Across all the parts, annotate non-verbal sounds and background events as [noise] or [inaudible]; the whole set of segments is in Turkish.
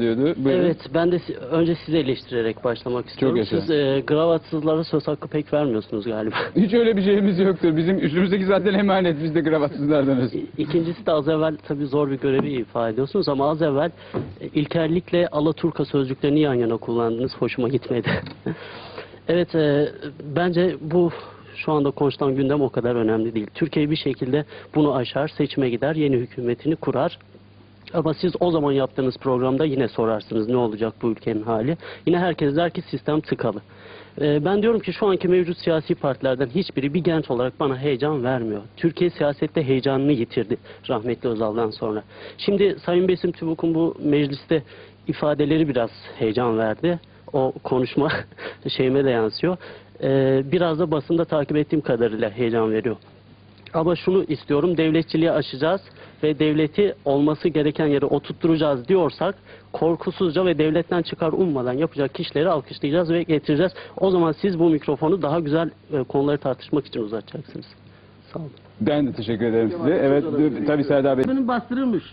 diyordu. Buyurun. Evet, ben de önce sizi eleştirerek başlamak istiyorum. yaşa. Siz e, gravatsızlara söz hakkı pek vermiyorsunuz galiba. [laughs] Hiç öyle bir şeyimiz yoktur. Bizim üstümüzdeki zaten emanet. Biz de gravatsızlardanız. İkincisi de az evvel tabii zor bir görevi ifade ediyorsunuz ama az evvel e, ilkellikle Alaturka sözcüklerini yan yana kullandınız. Hoşuma gitmedi. [laughs] evet, e, bence bu şu anda konuşulan gündem o kadar önemli değil. Türkiye bir şekilde bunu aşar, seçime gider, yeni hükümetini kurar. Ama siz o zaman yaptığınız programda yine sorarsınız ne olacak bu ülkenin hali. Yine herkes der ki sistem tıkalı. Ee, ben diyorum ki şu anki mevcut siyasi partilerden hiçbiri bir genç olarak bana heyecan vermiyor. Türkiye siyasette heyecanını yitirdi rahmetli Özal'dan sonra. Şimdi Sayın Besim Tübük'ün bu mecliste ifadeleri biraz heyecan verdi. O konuşma [laughs] şeyime de yansıyor. Ee, biraz da basında takip ettiğim kadarıyla heyecan veriyor. Ama şunu istiyorum, devletçiliği aşacağız ve devleti olması gereken yere oturtturacağız diyorsak korkusuzca ve devletten çıkar ummadan yapacak kişileri alkışlayacağız ve getireceğiz. O zaman siz bu mikrofonu daha güzel e, konuları tartışmak için uzatacaksınız. Sağ olun. Ben de teşekkür ederim size. Evet, tabii Serdar Bey. Benim bastırılmış.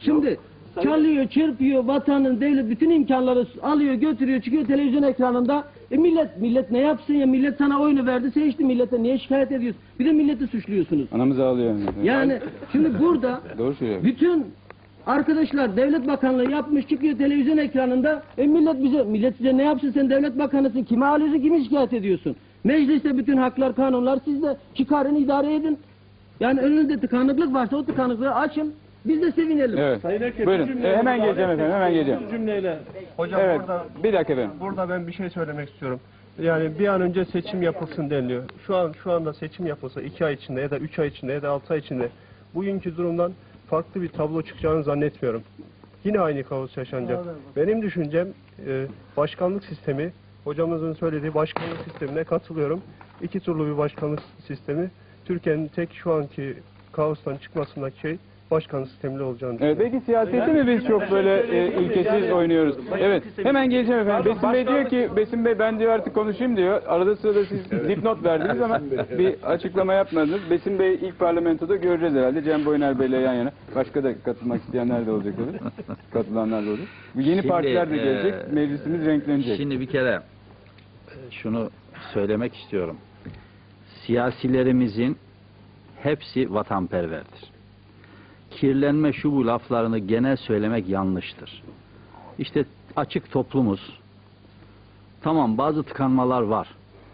Şimdi çalıyor, çırpıyor, vatanın, devlet bütün imkanları alıyor, götürüyor, çıkıyor televizyon ekranında. E millet, millet ne yapsın ya? Millet sana oyunu verdi, seçti millete. Niye şikayet ediyorsun? Bir de milleti suçluyorsunuz. Anamız ağlıyor. Yani. Yani şimdi burada [laughs] Doğru söylüyor. bütün arkadaşlar devlet bakanlığı yapmış çıkıyor televizyon ekranında. E millet bize, millet size ne yapsın sen devlet bakanısın. Kime alıyorsun, kimi şikayet ediyorsun? Mecliste bütün haklar, kanunlar sizde. Çıkarın, idare edin. Yani önünüzde tıkanıklık varsa o tıkanıklığı açın. Biz de sevinelim. Evet. Sayın Erkek, Buyurun. E, hemen geleceğim efendim, hemen geleceğim. Cümleyle. Hocam Evet. burada, Bir dakika efendim. burada ben bir şey söylemek istiyorum. Yani bir an önce seçim yapılsın deniliyor. Şu an şu anda seçim yapılsa iki ay içinde ya da üç ay içinde ya da altı ay içinde bugünkü durumdan farklı bir tablo çıkacağını zannetmiyorum. Yine aynı kaos yaşanacak. Benim düşüncem e, başkanlık sistemi, hocamızın söylediği başkanlık sistemine katılıyorum. İki türlü bir başkanlık sistemi. Türkiye'nin tek şu anki kaostan çıkmasındaki şey başkanlık sistemli olacağını Evet, peki siyaseti mi biz çok böyle e, ilkesiz oynuyoruz? Evet, hemen geleceğim efendim. Besim Bey diyor ki, Besim Bey ben diyor artık konuşayım diyor. Arada sırada siz dipnot verdiniz ama bir açıklama yapmadınız. Besim Bey ilk parlamentoda göreceğiz herhalde. Cem Boyner Bey'le yan yana. Başka da katılmak isteyenler de olacak olur. [laughs] Katılanlar da olur. Bu yeni Şimdi, partiler de gelecek. e, Meclisimiz renklenecek. Şimdi bir kere e, şunu söylemek istiyorum. Siyasilerimizin hepsi vatanperverdir. Kirlenme şu bu laflarını genel söylemek yanlıştır. İşte açık toplumuz. Tamam bazı tıkanmalar var.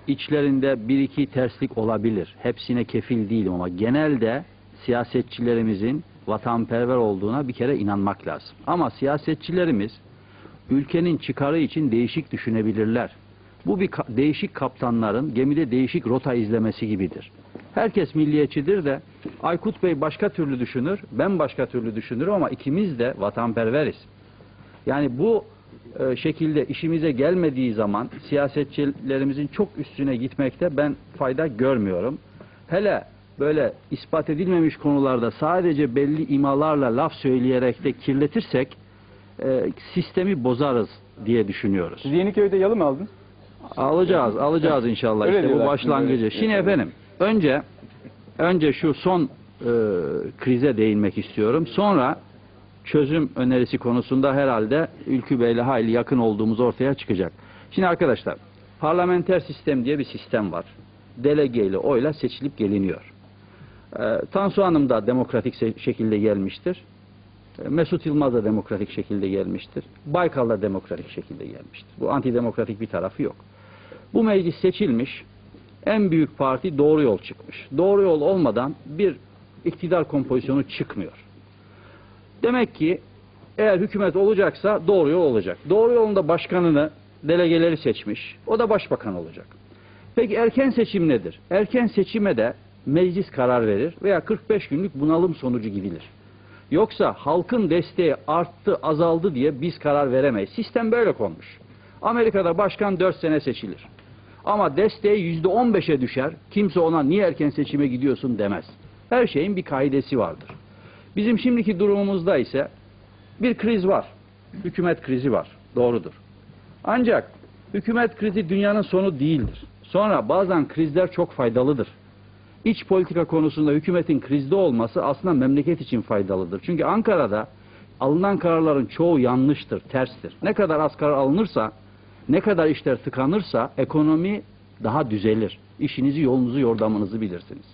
İçlerinde bir iki terslik olabilir. Hepsine kefil değilim ama genelde siyasetçilerimizin vatanperver olduğuna bir kere inanmak lazım. Ama siyasetçilerimiz ülkenin çıkarı için değişik düşünebilirler. Bu bir ka- değişik kaptanların gemide değişik rota izlemesi gibidir. Herkes milliyetçidir de Aykut Bey başka türlü düşünür, ben başka türlü düşünürüm ama ikimiz de vatanperveriz. Yani bu e, şekilde işimize gelmediği zaman siyasetçilerimizin çok üstüne gitmekte ben fayda görmüyorum. Hele böyle ispat edilmemiş konularda sadece belli imalarla laf söyleyerek de kirletirsek e, sistemi bozarız diye düşünüyoruz. Siz Yeniköy'de yalı mı aldınız? Alacağız, alacağız inşallah. Öyle işte bu diyorlar. başlangıcı. Şimdi efendim, önce önce şu son e, krize değinmek istiyorum. Sonra çözüm önerisi konusunda herhalde Ülkü Bey'le hayli yakın olduğumuz ortaya çıkacak. Şimdi arkadaşlar, parlamenter sistem diye bir sistem var. Delegeyle oyla seçilip geliniyor. E, Tansu Hanım da demokratik şekilde gelmiştir. E, Mesut Yılmaz da demokratik şekilde gelmiştir. Baykal da demokratik şekilde gelmiştir. Bu antidemokratik bir tarafı yok. Bu meclis seçilmiş, en büyük parti doğru yol çıkmış. Doğru yol olmadan bir iktidar kompozisyonu çıkmıyor. Demek ki eğer hükümet olacaksa doğru yol olacak. Doğru yolun da başkanını, delegeleri seçmiş. O da başbakan olacak. Peki erken seçim nedir? Erken seçime de meclis karar verir veya 45 günlük bunalım sonucu gidilir. Yoksa halkın desteği arttı, azaldı diye biz karar veremeyiz. Sistem böyle konmuş. Amerika'da başkan 4 sene seçilir. Ama desteği yüzde 15'e düşer. Kimse ona niye erken seçime gidiyorsun demez. Her şeyin bir kaidesi vardır. Bizim şimdiki durumumuzda ise bir kriz var. Hükümet krizi var. Doğrudur. Ancak hükümet krizi dünyanın sonu değildir. Sonra bazen krizler çok faydalıdır. İç politika konusunda hükümetin krizde olması aslında memleket için faydalıdır. Çünkü Ankara'da alınan kararların çoğu yanlıştır, terstir. Ne kadar az karar alınırsa, ne kadar işler tıkanırsa ekonomi daha düzelir. İşinizi, yolunuzu, yordamınızı bilirsiniz.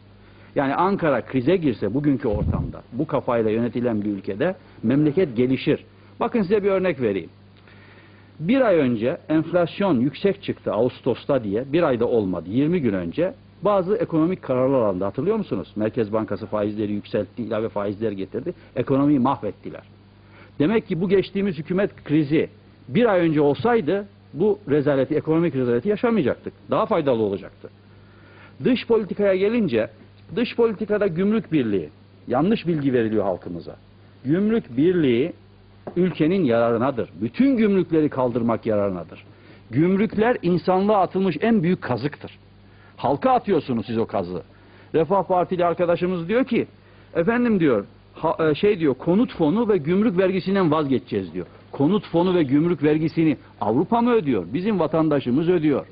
Yani Ankara krize girse bugünkü ortamda, bu kafayla yönetilen bir ülkede memleket gelişir. Bakın size bir örnek vereyim. Bir ay önce enflasyon yüksek çıktı Ağustos'ta diye, bir ayda olmadı, 20 gün önce bazı ekonomik kararlar alındı. Hatırlıyor musunuz? Merkez Bankası faizleri yükseltti, ilave faizler getirdi. Ekonomiyi mahvettiler. Demek ki bu geçtiğimiz hükümet krizi bir ay önce olsaydı bu rezaleti, ekonomik rezaleti yaşamayacaktık. Daha faydalı olacaktı. Dış politikaya gelince, dış politikada gümrük birliği, yanlış bilgi veriliyor halkımıza. Gümrük birliği ülkenin yararınadır. Bütün gümrükleri kaldırmak yararınadır. Gümrükler insanlığa atılmış en büyük kazıktır. Halka atıyorsunuz siz o kazığı. Refah Partili arkadaşımız diyor ki, efendim diyor, ha- e, şey diyor, konut fonu ve gümrük vergisinden vazgeçeceğiz diyor. Konut fonu ve gümrük vergisini Avrupa mı ödüyor? Bizim vatandaşımız ödüyor.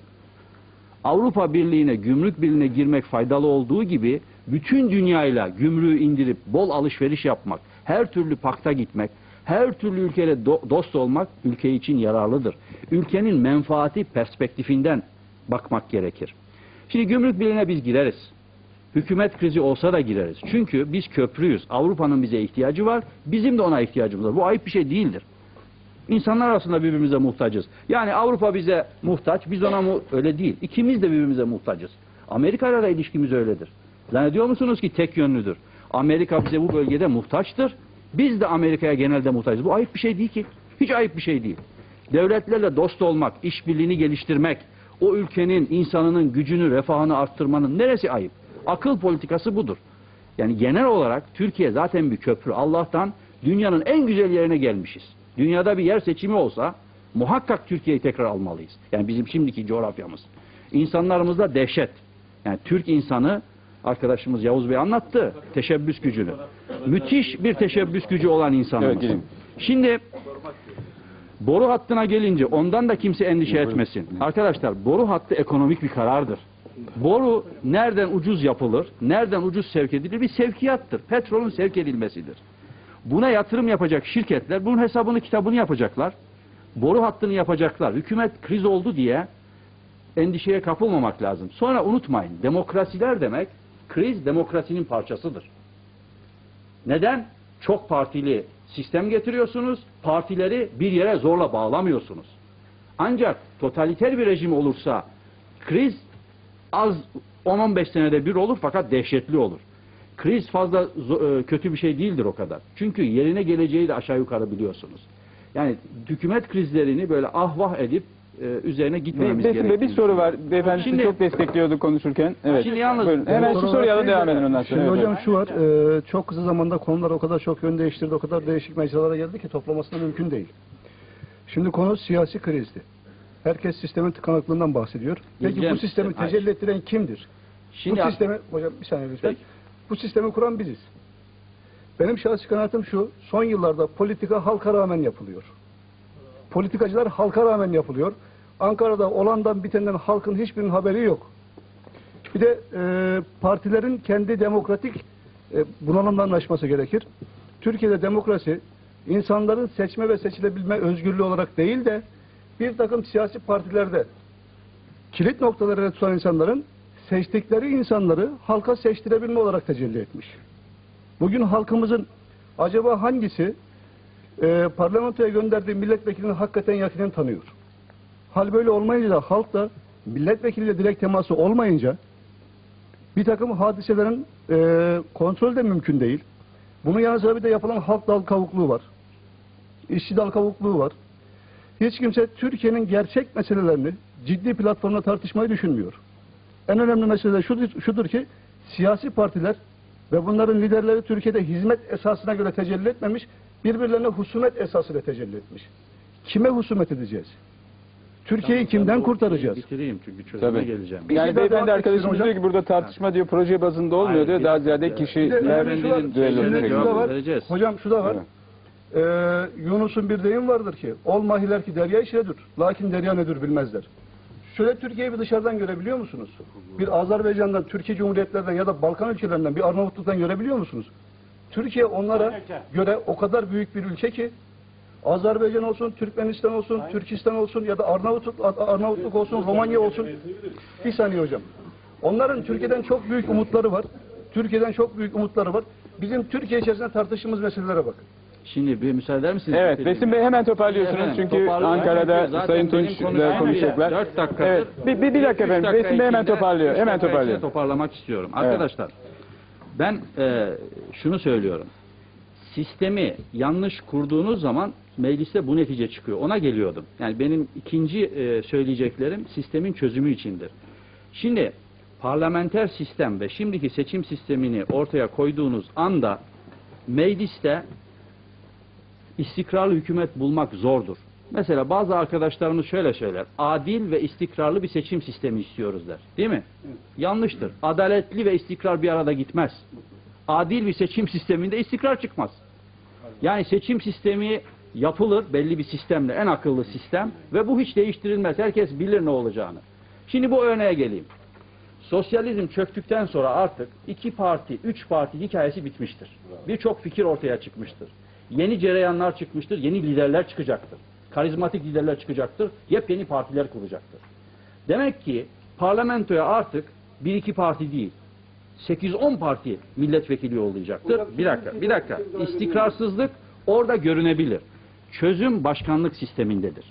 Avrupa Birliği'ne, gümrük birliğine girmek faydalı olduğu gibi bütün dünyayla gümrüğü indirip bol alışveriş yapmak, her türlü pakta gitmek, her türlü ülkeyle do- dost olmak ülke için yararlıdır. Ülkenin menfaati perspektifinden bakmak gerekir. Şimdi gümrük birliğine biz gireriz. Hükümet krizi olsa da gireriz. Çünkü biz köprüyüz. Avrupa'nın bize ihtiyacı var. Bizim de ona ihtiyacımız var. Bu ayıp bir şey değildir. İnsanlar arasında birbirimize muhtacız. Yani Avrupa bize muhtaç, biz ona mu öyle değil. İkimiz de birbirimize muhtacız. Amerika ile de ilişkimiz öyledir. Zannediyor musunuz ki tek yönlüdür? Amerika bize bu bölgede muhtaçtır. Biz de Amerika'ya genelde muhtacız. Bu ayıp bir şey değil ki. Hiç ayıp bir şey değil. Devletlerle dost olmak, işbirliğini geliştirmek, o ülkenin insanının gücünü, refahını arttırmanın neresi ayıp? Akıl politikası budur. Yani genel olarak Türkiye zaten bir köprü. Allah'tan dünyanın en güzel yerine gelmişiz. Dünyada bir yer seçimi olsa muhakkak Türkiye'yi tekrar almalıyız. Yani bizim şimdiki coğrafyamız. İnsanlarımızda dehşet. Yani Türk insanı arkadaşımız Yavuz Bey anlattı teşebbüs gücünü. Müthiş bir teşebbüs gücü olan insanımız. Evet. Şimdi boru hattına gelince ondan da kimse endişe etmesin. Arkadaşlar boru hattı ekonomik bir karardır. Boru nereden ucuz yapılır, nereden ucuz sevk edilir bir sevkiyattır. Petrolün sevk edilmesidir. Buna yatırım yapacak şirketler bunun hesabını kitabını yapacaklar. Boru hattını yapacaklar. Hükümet kriz oldu diye endişeye kapılmamak lazım. Sonra unutmayın demokrasiler demek kriz demokrasinin parçasıdır. Neden? Çok partili sistem getiriyorsunuz. Partileri bir yere zorla bağlamıyorsunuz. Ancak totaliter bir rejim olursa kriz az 10-15 senede bir olur fakat dehşetli olur. Kriz fazla e, kötü bir şey değildir o kadar. Çünkü yerine geleceği de aşağı yukarı biliyorsunuz. Yani hükümet krizlerini böyle ah vah edip e, üzerine gitmememiz Besim Bey bir soru var. Beyefendi Şimdi- çok destekliyordu konuşurken. Evet. Şimdi yalnız- Buyurun. Hemen şu soruyu alın devam edin ondan sonra. Şimdi hocam şu var, e, çok kısa zamanda konular o kadar çok yön değiştirdi, o kadar değişik mecralara geldi ki toplaması da mümkün değil. Şimdi konu siyasi krizdi. Herkes sistemin tıkanıklığından bahsediyor. Peki Geleceğim bu sistemi hayır. tecelli ettiren kimdir? Şimdi bu sistemi, hocam bir saniye lütfen. Peki. Bu sistemi kuran biziz. Benim şahsi kanaatim şu, son yıllarda politika halka rağmen yapılıyor. Politikacılar halka rağmen yapılıyor. Ankara'da olandan bitenden halkın hiçbirinin haberi yok. Bir de e, partilerin kendi demokratik e, bunalımdan aşması gerekir. Türkiye'de demokrasi insanların seçme ve seçilebilme özgürlüğü olarak değil de bir takım siyasi partilerde kilit noktaları tutan insanların seçtikleri insanları halka seçtirebilme olarak tecelli etmiş. Bugün halkımızın acaba hangisi e, parlamentoya gönderdiği milletvekilini hakikaten yakinen tanıyor? Hal böyle olmayınca da halk da milletvekiliyle direkt teması olmayınca bir takım hadiselerin e, kontrol de mümkün değil. Bunun yanı sıra bir de yapılan halk dal kavukluğu var. İşçi dal kavukluğu var. Hiç kimse Türkiye'nin gerçek meselelerini ciddi platformda tartışmayı düşünmüyor. En önemli mesele de şudur, şudur ki siyasi partiler ve bunların liderleri Türkiye'de hizmet esasına göre tecelli etmemiş, birbirlerine husumet esasıyla tecelli etmiş. Kime husumet edeceğiz? Türkiye'yi kimden kurtaracağız? Bitireyim çünkü çözüme Tabii. geleceğim. Bir Yani beyefendi arkadaşımız etsin diyor hocam. ki burada tartışma diyor proje bazında olmuyor Hayır, diyor. Daha ziyade ya. kişi Bir de önemli ler şu var, düello şeklinde. şu da var. vereceğiz. Ee, Yunus'un bir deyim vardır ki, olmahiler ki derya işledir, lakin derya nedir bilmezler. Şöyle Türkiye'yi bir dışarıdan görebiliyor musunuz? Bir Azerbaycan'dan, Türkiye Cumhuriyetlerden ya da Balkan ülkelerinden, bir Arnavutluk'tan görebiliyor musunuz? Türkiye onlara göre o kadar büyük bir ülke ki Azerbaycan olsun, Türkmenistan olsun, Türkistan olsun ya da Arnavutluk, Arnavutluk olsun, Romanya olsun. Bir saniye hocam. Onların Türkiye'den çok büyük umutları var. Türkiye'den çok büyük umutları var. Bizim Türkiye içerisinde tartıştığımız meselelere bakın. Şimdi bir müsaade eder misiniz? Evet, Besim Bey hemen toparlıyorsunuz Efendim, çünkü toparlıyorum. Ankara'da Zaten Sayın benim Tunç konuşmam ile konuşacaklar. dört dakikadır. Evet, bir, bir, bir dakika Üç efendim. Besim Bey hemen içinde- toparlıyor. üç Hemen dakika toparlıyor. içinde toparlamak istiyorum. Arkadaşlar, ben e, şunu söylüyorum. Sistemi yanlış kurduğunuz zaman mecliste bu netice çıkıyor. Ona geliyordum. Yani benim ikinci e, söyleyeceklerim sistemin çözümü içindir. Şimdi parlamenter sistem ve şimdiki seçim sistemini ortaya koyduğunuz anda mecliste istikrarlı hükümet bulmak zordur. Mesela bazı arkadaşlarımız şöyle söyler. Adil ve istikrarlı bir seçim sistemi istiyoruz der. Değil mi? Yanlıştır. Adaletli ve istikrar bir arada gitmez. Adil bir seçim sisteminde istikrar çıkmaz. Yani seçim sistemi yapılır belli bir sistemle, en akıllı sistem ve bu hiç değiştirilmez. Herkes bilir ne olacağını. Şimdi bu örneğe geleyim. Sosyalizm çöktükten sonra artık iki parti, üç parti hikayesi bitmiştir. Birçok fikir ortaya çıkmıştır. Yeni cereyanlar çıkmıştır, yeni liderler çıkacaktır. Karizmatik liderler çıkacaktır, yepyeni partiler kuracaktır. Demek ki parlamentoya artık bir iki parti değil, 8-10 parti milletvekili yollayacaktır. Bir dakika, bir dakika. İstikrarsızlık orada görünebilir. Çözüm başkanlık sistemindedir.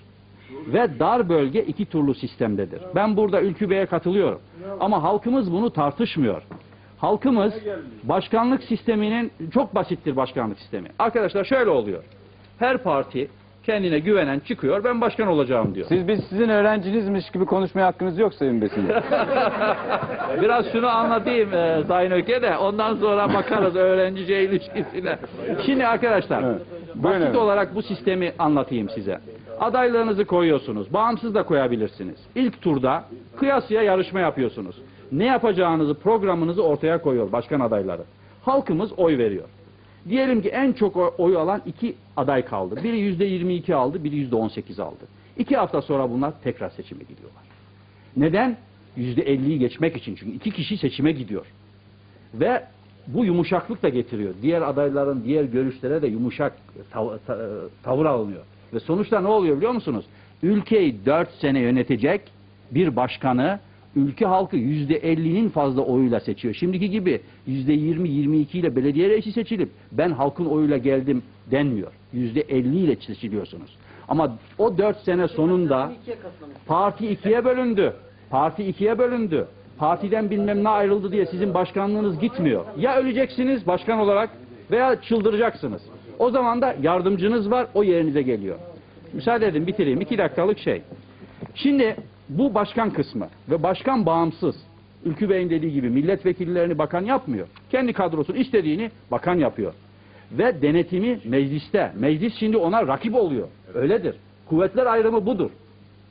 Ve dar bölge iki turlu sistemdedir. Ben burada Ülkü Bey'e katılıyorum. Ama halkımız bunu tartışmıyor. Halkımız başkanlık sisteminin çok basittir başkanlık sistemi. Arkadaşlar şöyle oluyor. Her parti kendine güvenen çıkıyor ben başkan olacağım diyor. Siz biz sizin öğrencinizmiş gibi konuşmaya hakkınız yok Sayın Besim Bey. [laughs] Biraz şunu anlatayım e, Sayın Öke de ondan sonra bakarız öğrencice ilişkisine. Şimdi arkadaşlar Evet. Buyurun basit olarak bu sistemi anlatayım size. Adaylarınızı koyuyorsunuz. Bağımsız da koyabilirsiniz. İlk turda kıyasıya yarışma yapıyorsunuz. Ne yapacağınızı, programınızı ortaya koyuyor başkan adayları. Halkımız oy veriyor. Diyelim ki en çok oy- alan iki aday kaldı. Biri yüzde 22 aldı, biri yüzde 18 aldı. İki hafta sonra bunlar tekrar seçime gidiyorlar. Neden? Yüzde 50'yi geçmek için. Çünkü iki kişi seçime gidiyor. Ve bu yumuşaklık da getiriyor. Diğer adayların diğer görüşlere de yumuşak tav- ta- tavır alınıyor. Ve sonuçta ne oluyor biliyor musunuz? Ülkeyi 4 sene yönetecek bir başkanı ülke halkı yüzde 50'nin fazla oyuyla seçiyor. Şimdiki gibi yüzde 20-22 ile belediye reisi seçilip ben halkın oyuyla geldim denmiyor. Yüzde 50 ile seçiliyorsunuz. Ama o 4 sene sonunda parti ikiye bölündü. Parti ikiye bölündü. Partiden bilmem ne ayrıldı diye sizin başkanlığınız gitmiyor. Ya öleceksiniz başkan olarak veya çıldıracaksınız. O zaman da yardımcınız var o yerinize geliyor. Müsaade edin bitireyim. iki dakikalık şey. Şimdi bu başkan kısmı ve başkan bağımsız. Ülkü Bey'in dediği gibi milletvekillerini bakan yapmıyor. Kendi kadrosunu istediğini bakan yapıyor. Ve denetimi mecliste. Meclis şimdi ona rakip oluyor. Öyledir. Kuvvetler ayrımı budur.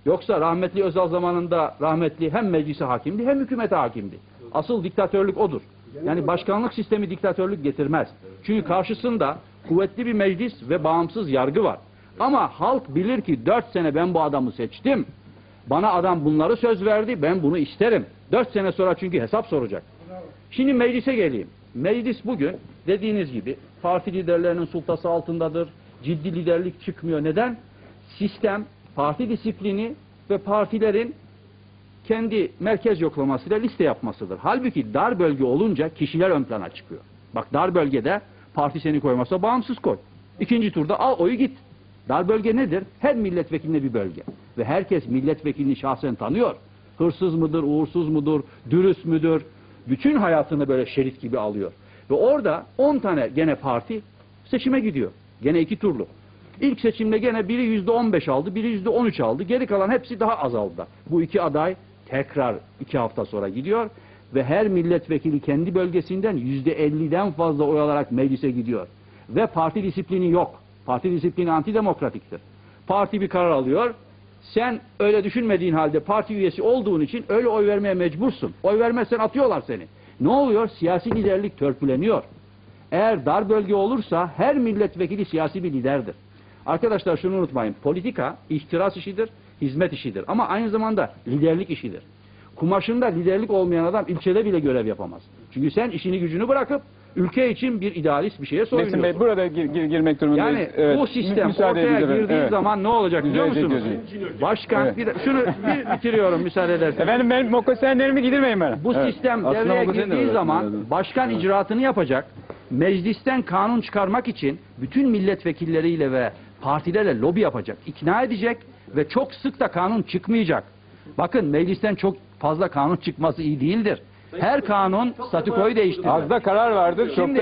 Yoksa rahmetli Özal zamanında rahmetli hem meclise hakimdi hem hükümete hakimdi. Asıl diktatörlük odur. Yani başkanlık sistemi diktatörlük getirmez. Çünkü karşısında kuvvetli bir meclis ve bağımsız yargı var. Ama halk bilir ki dört sene ben bu adamı seçtim. Bana adam bunları söz verdi ben bunu isterim. Dört sene sonra çünkü hesap soracak. Şimdi meclise geleyim. Meclis bugün dediğiniz gibi parti liderlerinin sultası altındadır. Ciddi liderlik çıkmıyor. Neden? Sistem, parti disiplini ve partilerin kendi merkez yoklamasıyla liste yapmasıdır. Halbuki dar bölge olunca kişiler ön plana çıkıyor. Bak dar bölgede parti seni koymasa bağımsız koy. İkinci turda al oyu git. Dar bölge nedir? Her milletvekiline bir bölge. Ve herkes milletvekilini şahsen tanıyor. Hırsız mıdır, uğursuz mudur, dürüst müdür? Bütün hayatını böyle şerit gibi alıyor. Ve orada 10 tane gene parti seçime gidiyor. Gene iki turlu. İlk seçimde gene biri yüzde 15 aldı, biri yüzde 13 aldı. Geri kalan hepsi daha azaldı. Bu iki aday tekrar iki hafta sonra gidiyor ve her milletvekili kendi bölgesinden yüzde 50'den fazla oy alarak meclise gidiyor. Ve parti disiplini yok. Parti disiplini antidemokratiktir. Parti bir karar alıyor. Sen öyle düşünmediğin halde parti üyesi olduğun için öyle oy vermeye mecbursun. Oy vermezsen atıyorlar seni. Ne oluyor? Siyasi liderlik törpüleniyor. Eğer dar bölge olursa her milletvekili siyasi bir liderdir. Arkadaşlar şunu unutmayın. Politika ihtiras işidir, hizmet işidir. Ama aynı zamanda liderlik işidir. Kumaşında liderlik olmayan adam ilçede bile görev yapamaz. Çünkü sen işini gücünü bırakıp ülke için bir idealist bir şeye Besim soyunuyorsun. Bey burada gir, gir- girmek durumundayız. Yani Evet. bu sistem Müsaade ortaya girdiği Evet. zaman ne olacak biliyor musunuz? Başkan Evet. bir de, şunu bir bitiriyorum müsaade ederseniz. Efendim benim mokosenlerimi giydirmeyin bana. Bu Evet. sistem Aslında devreye de girdiği var. zaman Evet. başkan icraatını yapacak. Meclisten kanun çıkarmak için bütün milletvekilleriyle ve partilerle lobi yapacak. ikna edecek ve çok sık da kanun çıkmayacak. Bakın meclisten çok fazla kanun çıkması iyi değildir. Her kanun statükoyu değiştirir. Az da karar vardır. Çok da